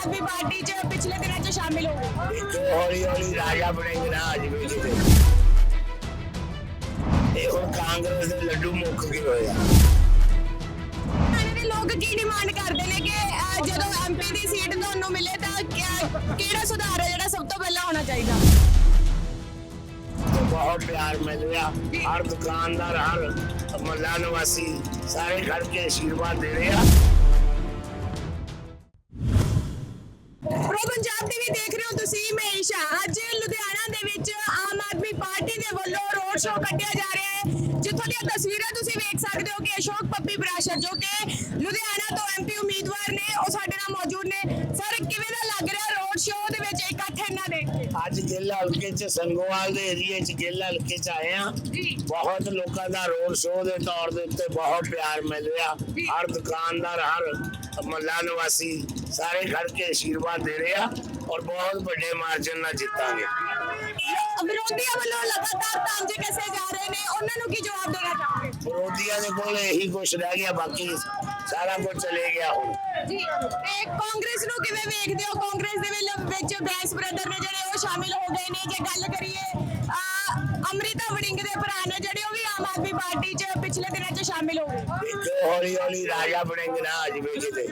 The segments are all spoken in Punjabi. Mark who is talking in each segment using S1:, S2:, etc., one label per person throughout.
S1: ਆਦਮੀ ਪਾਰਟੀ 'ਚ ਪਿਛਲੇ ਦਿਨਾਂ 'ਚ ਸ਼ਾਮਿਲ ਹੋ ਗਏ।
S2: ਇਹ ਹੌਲੀ ਹੌਲੀ ਰਾਜਾ ਬਣੇਗਾ ਨਾ ਅੱਜ ਵੀ ਕਿਤੇ ਇਹ ਹੁਣ ਕਾਂਗਰਸ ਦੇ ਲੱਡੂ ਮੁੱਕ ਗਏ
S1: ਹੋਏ ਆ। ਲੋਕ ਕੀ ਡਿਮਾਂਡ ਕਰਦੇ ਨੇ ਕਿ ਜਦੋਂ ਐਮਪੀ ਦੀ ਸੀਟ ਤੁਹਾਨੂੰ ਮਿਲੇ ਤਾਂ ਕਿਹੜਾ ਸੁਧਾਰ ਹੈ ਜਿਹੜਾ ਸਭ ਤੋਂ ਪਹਿਲਾਂ ਹੋਣਾ ਚਾਹੀਦਾ?
S2: ਬਹੁਤ ਪਿਆਰ ਮਿਲ ਰਿਹਾ। ਹਰ ਦੁਕਾਨਦਾਰ ਹਰ ਮੱਲਾ ਨਿਵਾਸੀ ਸਾਰੇ ਘਰ ਕੇ ਆਸ਼ੀਰਵਾਦ ਦੇ ਰਹੇ ਆ। हैं
S1: ਪ੍ਰੋ ਪੰਜਾਬ ਟੀਵੀ ਦੇਖ ਰਹੇ ਹੋ, ਤੁਸੀਂ ਮੈਂ ਈਸ਼ਾ ਅੱਜ ਲੁਧਿਆਣਾ ਦੇ ਵਿੱਚ ਆਮ ਆਦਮੀ ਪਾਰਟੀ ਦੇ ਵੱਲੋਂ ਰੋਡ ਸ਼ੋਅ ਕੱਢਿਆ ਜਾ ਰਿਹਾ ਹੈ। ਜਿੱਥੋਂ ਦੀਆਂ ਤਸਵੀਰਾਂ ਤੁਸੀਂ ਵੇਖ ਸਕਦੇ ਹੋ ਕਿ ਅਸ਼ੋਕ ਪੱਪੀ ਪ੍ਰਾਸ਼ਰ ਜੋ ਕਿ ਲੁਧਿਆਣਾ ਤੋਂ ਐਮਪੀ
S2: ਹਲਕੇ ਚ ਸੰਗੋਵਾਲ ਦੇ ਏਰੀਏ ਚ ਗਿੱਲ ਹਲਕੇ ਚ ਆਏ ਆ ਬਹੁਤ ਲੋਕਾਂ ਦਾ ਰੋਡ ਸ਼ੋਅ ਦੇ ਤੌਰ ਦੇ ਉੱਤੇ ਬਹੁਤ ਪਿਆਰ ਮਿਲ ਰਿਹਾ। ਹਰ ਦੁਕਾਨਦਾਰ, ਹਰ ਮਹੱਲਾ ਨਿਵਾਸੀ ਸਾਰੇ ਖੜ ਕੇ ਆਸ਼ੀਰਵਾਦ ਦੇ ਰਹੇ ਆ। ਔਰ ਬਹੁਤ ਵੱਡੇ ਮਾਰਜਨ ਨਾਲ ਜਿੱਤਾਂਗੇ
S1: ਵਿਰੋਧੀਆਂ ਵੱਲੋਂ ਲਗਾਤਾਰ ਤਾਂਜੇ ਕੱਸੇ ਜਾ ਰਹੇ ਨੇ। ਉਹਨਾਂ ਨੂੰ ਕੀ ਜਵਾਬ ਦੇਣਾ ਚਾਹੋਗੇ?
S2: ਵਿਰੋਧੀਆਂ ਦੇ ਕੋਲ ਇਹੀ ਕੁਛ ਰਹਿ ਗਿਆ ਬਾਕੀ ਸਾਰਾ ਕੁਝ ਚਲੇ ਗਿਆ ਹੁਣ।
S1: ਜੀ ਤੇ ਕਾਂਗਰਸ ਨੂੰ ਕਿਵੇਂ ਵੇਖਦੇ ਹੋ? ਕਾਂਗਰਸ ਦੇ ਵਿੱਚ- ਬੈਂਸ ਬ੍ਰਦਰ ਨੇ ਜਿਹੜੇ ਉਹ ਸ਼ਾਮਿਲ ਹੋ ਗਏ ਨੇ। ਜੇ ਗੱਲ ਕਰੀਏ ਅੰਮ੍ਰਿਤਾ ਵੜਿੰਗ ਦੇ ਭਰਾ ਨੇ ਜਿਹੜੇ ਉਹ ਵੀ ਆਮ ਆਦਮੀ ਪਾਰਟੀ 'ਚ ਪਿਛਲੇ ਦਿਨਾਂ 'ਚ ਸ਼ਾਮਿਲ ਹੋ ਗਏ।
S2: ਦੇਖੋ ਹੌਲੀ ਹੌਲੀ ਰਾਜਾ ਬਣੇਗਾ ਨਾ ਅੱਜ ਵੀ ਕਿਤੇ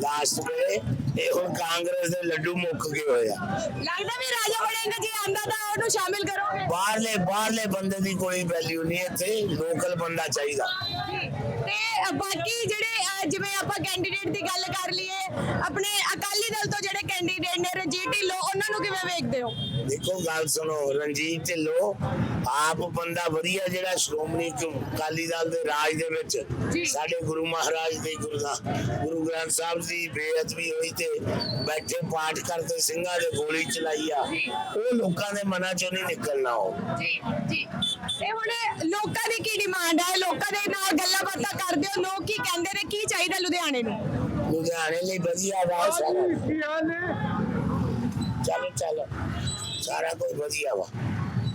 S2: ਲਾਸਟ ਵੇਲੇ ਇਹ ਹੁਣ ਕਾਂਗਰਸ ਦੇ ਲੱਡੂ ਮੁੱਕ ਗਏ ਹੋਇਆ
S1: ਲੱਗਦਾ ਵੀ ਰਾਜਾ ਵੜਿੰਗ ਜੀ ਆਂਦਾ ਤਾਂ ਉਹਨੂੰ ਸ਼ਾਮਿਲ ਕਰੋਗੇ?
S2: ਬਾਹਰਲੇ ਬਾਹਰਲੇ ਬੰਦੇ ਦੀ ਕੋਈ ਵੈਲਿਊ ਨਹੀਂ ਇੱਥੇ ਲੋਕਲ ਬੰਦਾ ਚਾਹੀਦਾ।
S1: ਤੇ ਬਾਕੀ ਜਿਹੜੇ ਅਹ, ਜਿਵੇਂ ਆਪਾਂ ਕੈਂਡੀਡੇਟ ਦੀ ਗੱਲ ਢਿੱਲੋਂ ਉਹਨਾਂ ਨੂੰ ਕਿਵੇਂ ਵੇਖਦੇ ਹੋ?
S2: ਦੇਖੋ ਗੱਲ ਸੁਣੋ ਰਣਜੀਤ ਢਿੱਲੋਂ ਆਪ ਬੰਦਾ ਵਧੀਆ ਜਿਹੜਾ ਸ਼੍ਰੋਮਣੀ ਅਕਾਲੀ ਦਲ ਦੇ ਰਾਜ ਦੇ। ਵਿੱਚ ਸਾਡੇ ਗੁਰੂ ਮਹਾਰਾਜ ਦੇ ਗੁਰੂ ਦਾ ਗੁਰੂ ਗ੍ਰੰਥ ਸਾਹਿਬ ਦੀ ਬੇਅਦਬੀ ਹੋਈ ਤੇ ਬੈਠੇ ਪਾਠ ਕਰਦੇ ਸਿੰਘਾਂ ਦੇ ਗੋਲੀ ਚਲਾਈ ਆ। ਉਹ ਲੋਕਾਂ ਦੇ ਮਨਾਂ ਚੋਂ ਨਹੀਂ ਨਿਕਲਣਾ ਉਹ।
S1: ਜੀ ਜੀ। ਤੇ ਹੁਣ ਲੋਕਾਂ ਦੀ ਕੀ ਡਿਮਾਂਡ ਹੈ ਲੋਕਾਂ ਦੇ ਨਾਲ ਗੱਲਾਂ ਬਾਤਾਂ ਕਰਦੇ ਹੋ ਲੋਕ ਕੀ ਕਹਿੰਦੇ ਨੇ? ਕੀ ਚਾਹੀਦਾ ਲੁਧਿਆਣੇ ਨੂੰ?
S2: ਲੁਧਿਆਣੇ ਲਈ ਵਧੀਆ ਵਾ ਸਾਰਾ ਚਲੋ ਚਲੋ। ਸਾਰਾ ਕੁਝ ਵਧੀਆ ਵਾ।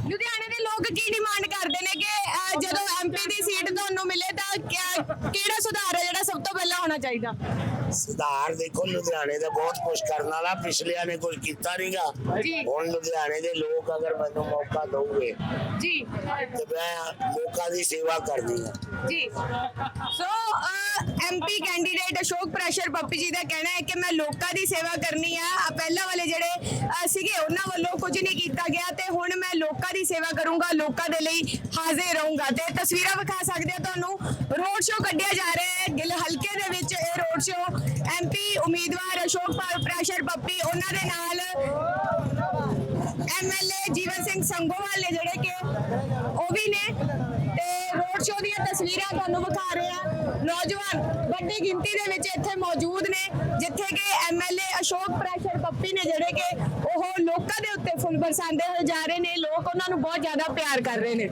S1: ਲੁਧਿਆਣੇ ਦੇ ਲੋਕ ਕੀ ਡਿਮਾਂਡ ਕਰਦੇ ਨੇ ਕਿ ਅਹ, ਜਦੋਂ ਐਮਪੀ ਦੀ ਸੀਟ ਤੁਹਾਨੂੰ ਮਿਲੇ ਤਾਂ ਕਿਆ- ਕਿਹੜਾ ਸੁਧਾਰ ਹੈ ਜਿਹੜਾ ਸਭ ਤੋਂ ਪਹਿਲਾਂ ਹੋਣਾ ਚਾਹੀਦਾ?
S2: ਸੁਧਾਰ ਦੇਖੋ ਲੁਧਿਆਣੇ ਦਾ ਬਹੁਤ ਕੁਝ ਕਰਨ ਵਾਲਾ ਪਿਛਲਿਆਂ ਨੇ ਕੁਝ ਕੀਤਾ ਨਹੀਂਗਾ
S1: ਜੀ।
S2: ਹੁਣ ਲੁਧਿਆਣੇ ਦੇ ਲੋਕ ਅਗਰ ਮੈਨੂੰ ਮੌਕਾ ਦਊਗੇ
S1: ਜੀ।
S2: ਤੇ ਮੈਂ ਲੋਕਾਂ ਦੀ ਸੇਵਾ ਕਰਨੀ ਆ
S1: ਜੀ। So MP candidate Ashok Parashar Pappi ji ਦਾ ਕਹਿਣਾ ਹੈ ਕਿ ਮੈਂ ਲੋਕਾਂ ਦੀ ਸੇਵਾ ਕਰਨੀ ਆ। ਆਹ ਪਹਿਲਾਂ ਵਾਲੇ ਜਿਹੜੇ ਅਹ, ਸੀਗੇ ਉਹਨਾਂ ਵੱਲੋਂ ਕੁਝ ਨਹੀਂ ਕੀਤਾ ਗਿਆ ਤੇ ਹੁਣ ਮੈਂ ਲੋਕਾਂ ਦੀ ਸੇਵਾ ਕਰੂੰਗਾ, ਲੋਕਾਂ ਦੇ ਲਈ ਹਾਜ਼ਰ ਰਹੂੰਗਾ ਤੇ ਤਸਵੀਰਾਂ ਵਿਖਾ ਸਕਦੇ ਆ ਤੁਹਾਨੂੰ। ਰੋਡ ਸ਼ੋਅ ਕੱਢਿਆ ਜਾ ਰਿਹਾ ਹੈ, ਗਿੱਲ ਹਲਕੇ ਦੇ ਵਿੱਚ ਇਹ ਰੋਡ ਸ਼ੋਅ ਐਮਪੀ ਉਮੀਦਵਾਰ ਅਸ਼ੋਕ ਪ੍ਰੈਸ਼ਰ ਪੱਪੀ, ਉਹਨਾਂ ਦੇ ਨਾਲ ਐਮਐਲਏ ਜੀਵਨ ਸਿੰਘ ਸੰਗੋਵਾਲ ਨੇ ਜਿਹੜੇ ਕਿ ਉਹ ਵੀ ਨੇ। ਤੇ ਰੋਡ ਸ਼ੋਅ ਦੀਆਂ ਤਸਵੀਰਾਂ ਤੁਹਾਨੂੰ ਵਿਖਾ ਰਹੇ ਆ ਨੌਜਵਾਨ ਵੱਡੀ ਗਿਣਤੀ ਦੇ ਵਿੱਚ ਇੱਥੇ ਮੌਜੂਦ ਨੇ, ਜਿੱਥੇ ਕਿ ਐਮਐਲਏ ਅਸ਼ੋਕ, ਪ੍ਰੈਸ਼ਰ ਪੱਪੀ ਨੇ ਜਿਹੜੇ ਲੋਕਾਂ ਦੇ ਹੋਏ ਜਾ ਰਹੇ ਨੇ, ਲੋਕ ਉਹਨਾਂ ਨੂੰ ਬਹੁਤ ਜ਼ਿਆਦਾ ਪਿਆਰ ਕਰ ਰਹੇ ਨੇ।